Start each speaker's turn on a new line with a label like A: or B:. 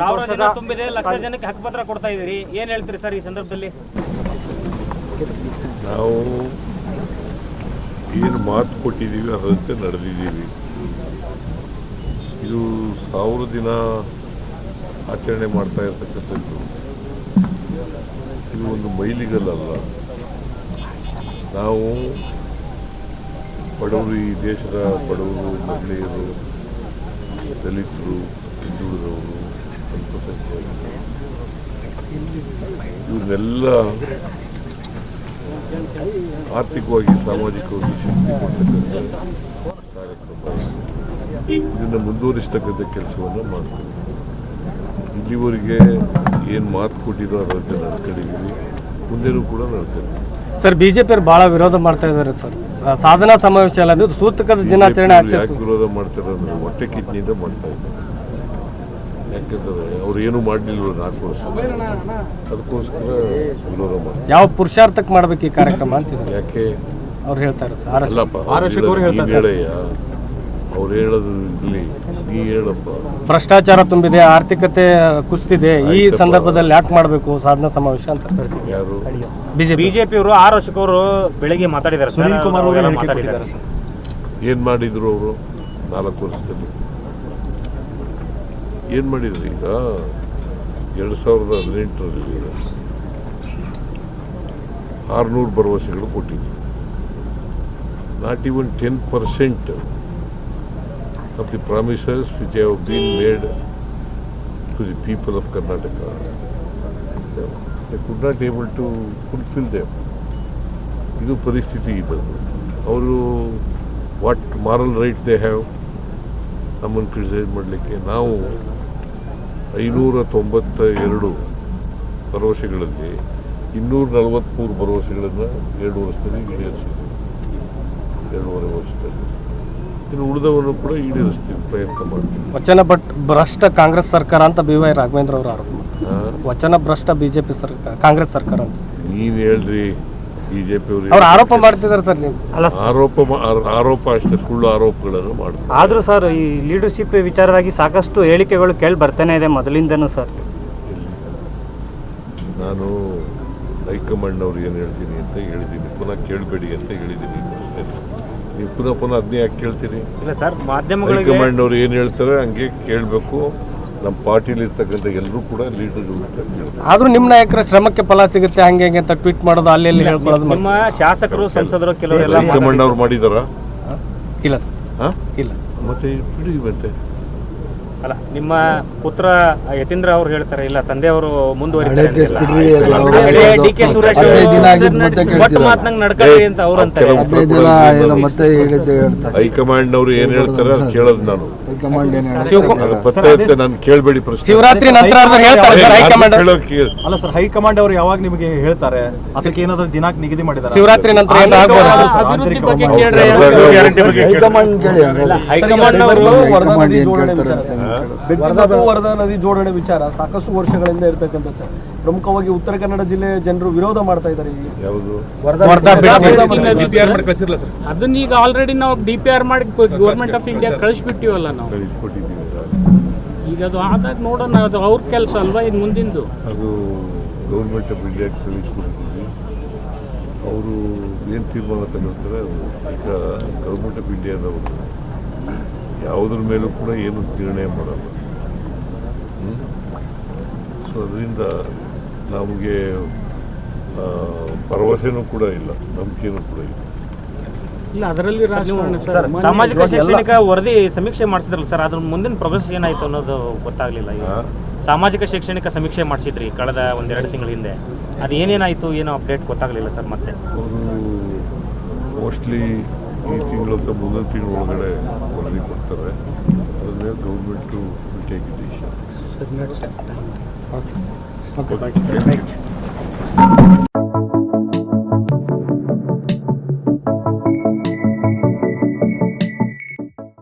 A: ಸಾವಿರ ಜನ ತುಂಬಿದೆ ಲಕ್ಷ ಜನಕ್ಕೆ ಹಕ್ಕುಪತ್ರ ಕೊಡ್ತಾ ಇದ್ದೀರಿ. ಏನ್ ಹೇಳ್ತೀರಿ ಸರ್ ಈ ಸಂದರ್ಭದಲ್ಲಿ?
B: ನಾವು ಏನು ಮಾತು ಕೊಟ್ಟಿದ್ದೀವಿ ಅದರಂತೆ ನಡೆದಿದ್ದೀವಿ. ಇದು ಸಾವಿರ ದಿನ ಆಚರಣೆ ಮಾಡ್ತಾ ಇರ್ತಕ್ಕಂಥದ್ದು. ಇದು ಒಂದು ಮೈಲಿಗಲ್ಲ ನಾವು ಬಡವರು ಈ ದೇಶದ ಬಡವರು ಮಹಿಳೆಯರು ದಲಿತರು ಹಿಂದುಳಿದವರು ಇವ್ರನ್ನೆಲ್ಲ ಆರ್ಥಿಕವಾಗಿ ಸಾಮಾಜಿಕವಾಗಿ ಶಕ್ತಿ ಕೊಡ್ತಕ್ಕಂಥ ಕಾರ್ಯಕ್ರಮ ಇದನ್ನು ಮುಂದುವರಿಸ್ತಕ್ಕಂಥ ಕೆಲಸವನ್ನು ಮಾಡ್ತೀವಿ. ಇಲ್ಲಿವರೆಗೆ ಏನು ಮಾತು ಕೊಟ್ಟಿರೋ ಅದರಂತೆ ನಡ್ಕೊಂಡಿದ್ದೀವಿ ಮುಂದೆನೂ ಕೂಡ ನಡ್ಕೊಂಡಿದ್ದೀವಿ
C: ಸರ್ ಬಿಜೆಪಿ ಅವರು ಬಹಳ ವಿರೋಧ ಮಾಡ್ತಾ ಇದ್ದಾರೆ ಸರ್. ಸಾಧನಾ ಸಮಾವೇಶ ಅಲ್ಲ ಸೂತಕದ ದಿನಾಚರಣೆ
B: ವಿರೋಧ ಮಾಡ್ತಾರೆ ಹೊಟ್ಟೆ ಕಿಡ್ನಿಯಿಂದ ಮಾಡ್ತಾ ಇದ್ದಾರೆ. ಯಾಕಂದ್ರೆ ಅವ್ರು ಏನು ಮಾಡಲಿಲ್ಲ ನಾಲ್ಕು ವರ್ಷ. ಅದಕ್ಕೋಸ್ಕರ ವಿರೋಧ ಮಾಡಿ
C: ಯಾವ ಪುರುಷಾರ್ಥಕ್ಕೆ ಮಾಡ್ಬೇಕು ಈ ಕಾರ್ಯಕ್ರಮ ಅಂತಿದ್ರು
B: ಯಾಕೆ?
C: ಅವ್ರು ಹೇಳ್ತಾರೆ ಇರೋದು
B: ಅಲ್ಲಪ್ಪ ಅವ್ರು ಹೇಳೋದು ಇಲ್ಲಿ ನೀ ಹೇಳಪ್ಪ.
C: ಭ್ರಷ್ಟಾಚಾರ ತುಂಬಿದೆ ಆರ್ಥಿಕತೆ ಕುಸ್ತಿದೆ ಈ ಸಂದರ್ಭದಲ್ಲಿ ಯಾಕೆ ಮಾಡಬೇಕು ಸಾಧನಾ ಸಮಾವೇಶ ಅಂತ ಹೇಳ್ತೀವಿ
B: ಯಾರು?
C: ಬಿಜೆಪಿ.
A: ಬಿಜೆಪಿ ಅವರು ಆರು ಅವರು ಬೆಳಿಗ್ಗೆ ಮಾತಾಡಿದ್ದಾರೆ ಸುನೀಲ್ ಕುಮಾರ್ ಮಾತಾಡಿದ್ದಾರೆ.
B: ಏನು ಮಾಡಿದ್ರು ಅವರು ನಾಲ್ಕು ವರ್ಷದಲ್ಲಿ? ಏನು ಮಾಡಿದ್ರಿ? ಈಗ ಎರಡು ಸಾವಿರದ ಹದಿನೆಂಟರಲ್ಲಿ ಆರುನೂರು ಭರವಸೆಗಳು ಕೊಟ್ಟಿದ್ರು not even ten percent of the promises which have been made to the people of Karnataka could not able to fulfil them ಇದು ಪರಿಸ್ಥಿತಿ ಬಂದು ಅವರು what moral right they have ನಮ್ಮನ್ನು ಕ್ರಿಟಿಸೈಸ್ ಮಾಡಲಿಕ್ಕೆ ನಾವು ಐನೂರ ತೊಂಬತ್ತ ಎರಡು ಭರವಸೆಗಳಲ್ಲಿ ಇನ್ನೂರ ನಲವತ್ತ್ಮೂರು ಭರವಸೆಗಳನ್ನು ಎರಡು ವರ್ಷದಲ್ಲಿ ಈಡೇರಿಸಿದ್ವಿ ಎರಡೂವರೆ ವರ್ಷದಲ್ಲಿ. ಇನ್ನು ಉಳಿದವನ್ನು ಕೂಡ ಈಡೇರಿಸ್ತೀವಿ ಪ್ರಯತ್ನ ಮಾಡ್ತೀವಿ.
C: ವಚನ ಭಟ್ ಭ್ರಷ್ಟ ಕಾಂಗ್ರೆಸ್ ಸರ್ಕಾರ ಅಂತ ಬಿ ವೈ ರಾಘವೇಂದ್ರ ಅವರು ಆರೋಪ ವಚನ ಭ್ರಷ್ಟ ಬಿಜೆಪಿ ಸರ್ಕಾರ ಕಾಂಗ್ರೆಸ್ ಸರ್ಕಾರ ಅಂತ.
B: ನೀವು ಹೇಳ್ರಿ ಬಿಜೆಪಿ
C: ಅವ್ರು ಆರೋಪ ಮಾಡ್ತಿದ್ದಾರೆ ಸರ್ ನೀವು.
B: ಆರೋಪ ಮಾ- ಆರೋಪ ಅಷ್ಟೇ ಸುಳ್ಳು ಆರೋಪಗಳನ್ನು ಮಾಡ್ತಾರೆ.
D: ಆದ್ರೂ ಸರ್ ಈ ಲೀಡರ್ಶಿಪ್ ವಿಚಾರವಾಗಿ ಸಾಕಷ್ಟು ಹೇಳಿಕೆಗಳು ಕೇಳಿ ಬರ್ತಾನೆ ಇದೆ ಮೊದಲಿಂದನೂ ಸರ್?
B: ನಾನು ಹೈಕಮಾಂಡ್ ಅವ್ರು ಏನು ಹೇಳ್ತೀನಿ ಅಂತ ಹೇಳಿದ್ದೀನಿ. ಪುನಃ ಕೇಳಬೇಡಿ ಅಂತ ಹೇಳಿದ್ದೀನಿ. ಅಷ್ಟೇ. ನೀವು ಪುನಃ ಪುನಃ ಅದನ್ನೇ ಯಾಕೆ ಕೇಳ್ತೀರಿ?
A: ಇಲ್ಲ ಸರ್ ಮಾಧ್ಯಮಗಳಿಗೆ
B: ಹೈಕಮಾಂಡ್ ಅವ್ರು ಏನು ಹೇಳ್ತಾರೆ ಹಂಗೆ ಕೇಳಬೇಕು. ನಮ್ಮ ಪಾರ್ಟಿಲಿ ಇರ್ತಕ್ಕಂಥ ಎಲ್ಲರೂ ಕೂಡ ಲೀಡರ್ಗಳು ಆದರೂ
C: ಆದ್ರೂ ನಿಮ್ಮ ನಾಯಕರ ಶ್ರಮಕ್ಕೆ ಫಲ ಸಿಗುತ್ತೆ ಹಂಗೆ ಹಂಗೆ ಅಂತ ಟ್ವೀಟ್ ಮಾಡೋದು ಅಲ್ಲಿ ಇಲ್ಲಿ ಹೇಳ್ಕೊಳ್ಳೋದು
A: ನಿಮ್ಮ ಶಾಸಕರು ಸಂಸದರು ಕೆಲವರೆಲ್ಲ
B: ಮಾಡಿದಾರ?
C: ಇಲ್ಲ ಸರ್.
B: ಹಾಂ?
C: ಇಲ್ಲ.
B: ಮತ್ತೆ ಬಿಡಿ ಮತ್ತೆ?
A: ಅಲ್ಲ ನಿಮ್ಮ ಪುತ್ರ ಯತೀಂದ್ರ ಅವ್ರು ಹೇಳ್ತಾರೆ ಇಲ್ಲ ತಂದೆಯವರು ಡಿ ಕೆ ಸುರೇಶ್ ಒಟ್ಟು ಮಾತನಾಗ ನಡ್ಕೊಳ್ಳಿ ಅಂತ ಅವ್ರು ಅಂತಾರೆ.
B: ಹೈಕಮಾಂಡ್ ಅವರು ಏನ್ ಹೇಳ್ತಾರೆ ಅದು ಕೇಳೋದು ನಾನು. ನಾನು ಕೇಳಬೇಡಿ ಪ್ರಶ್ನೆ.
C: ಶಿವರಾತ್ರಿ ನಂತರ
E: ಅಲ್ಲ ಸರ್ ಹೈಕಮಾಂಡ್ ಅವರು ಯಾವಾಗ ನಿಮಗೆ ಹೇಳ್ತಾರೆ? ಅದಕ್ಕೆ ಏನಾದ್ರು ದಿನಾಂಕ ನಿಗದಿ ಮಾಡಿದ್ದಾರೆ
C: ಶಿವರಾತ್ರಿ ನಂತರ
B: ಅವ್ರು.
F: ಹೈಕಮಾಂಡ್
A: ಅವರು
G: ವರದಾ ನದಿ ಜೋಡಣೆ ವಿಚಾರ ಸಾಕಷ್ಟು ವರ್ಷಗಳಿಂದ ಇರ್ತಕ್ಕಂಥ ಸರ್ ಪ್ರಮುಖವಾಗಿ ಉತ್ತರ ಕನ್ನಡ ಜಿಲ್ಲೆ ಜನರು ವಿರೋಧ ಮಾಡ್ತಾ ಇದ್ದಾರೆ
H: ಅದನ್ನ ಈಗ ಆಲ್ರೆಡಿ ನಾವು ಡಿ ಪಿ ಆರ್ ಮಾಡಿ ಗೌರ್ಮೆಂಟ್ ಆಫ್ ಇಂಡಿಯಾ ಕಳಿಸ್ಬಿಟ್ಟಿವಲ್ಲ ನಾವು. ಈಗ ಅದು ಆದಾಗ ನೋಡೋಣ ಅದು ಅವ್ರ ಕೆಲಸ ಅಲ್ವಾ ಇನ್ನು ಮುಂದಿಂದು?
B: ಅದು ಗೌರ್ಮೆಂಟ್ ಆಫ್ ಇಂಡಿಯಾ ಕಳಿಸ್ಕೊಡ್ತೀವಿ ಅವರು ಏನು ತೀರ್ಮಾನ ತಗೊಳ್ತಾರೆ ಅದು ಈಗ ಗೌರ್ಮೆಂಟ್ ಆಫ್ ಇಂಡಿಯಾದವರು ಯಾವುದ್ರ ಮೇಲೂ ಕೂಡ ಏನು ನಿರ್ಣಯ ಮಾಡಲ್ಲ. ಸೊ ಅದರಿಂದ ನಮಗೆ ಆ, ಭರವಸೆನೂ ಕೂಡ ಇಲ್ಲ ನಂಬಿಕೆನೂ ಕೂಡ ಇಲ್ಲ.
H: ಇಲ್ಲ ಅದರಲ್ಲಿ ರಾಜಕಾರಣ
A: ಸರ್
H: ಸರ್
A: ಸಾಮಾಜಿಕ ಶೈಕ್ಷಣಿಕ ವರದಿ ಸಮೀಕ್ಷೆ ಮಾಡಿಸಿದ್ರಲ್ಲ ಸರ್ ಅದ್ರ ಮುಂದಿನ ಪ್ರೋಗ್ರೆಸ್ ಏನಾಯ್ತು ಅನ್ನೋದು ಗೊತ್ತಾಗ್ಲಿಲ್ಲ ಸಾಮಾಜಿಕ ಶೈಕ್ಷಣಿಕ ಸಮೀಕ್ಷೆ ಮಾಡಿಸಿದ್ರಿ ಕಳೆದ ಒಂದೆರಡು ತಿಂಗಳ ಹಿಂದೆ. ಅದು ಏನೇನಾಯ್ತು ಏನೋ ಅಪ್ಡೇಟ್ ಗೊತ್ತಾಗ್ಲಿಲ್ಲ ಸರ್ ಮತ್ತೆ?
B: ಮೋಸ್ಟ್ಲಿ ಈ ತಿಂಗಳು ಅಥವಾ ಮುಂದಿನ ತಿಂಗಳ ಒಳಗಡೆ ವರದಿ ಕೊಡ್ತಾರೆ. ಅದ್ರ ಮೇಲೆ ಗೌರ್ಮೆಂಟು ಟೇಕ್ ಡಿಸಿಷನ್
C: ಓಕೆ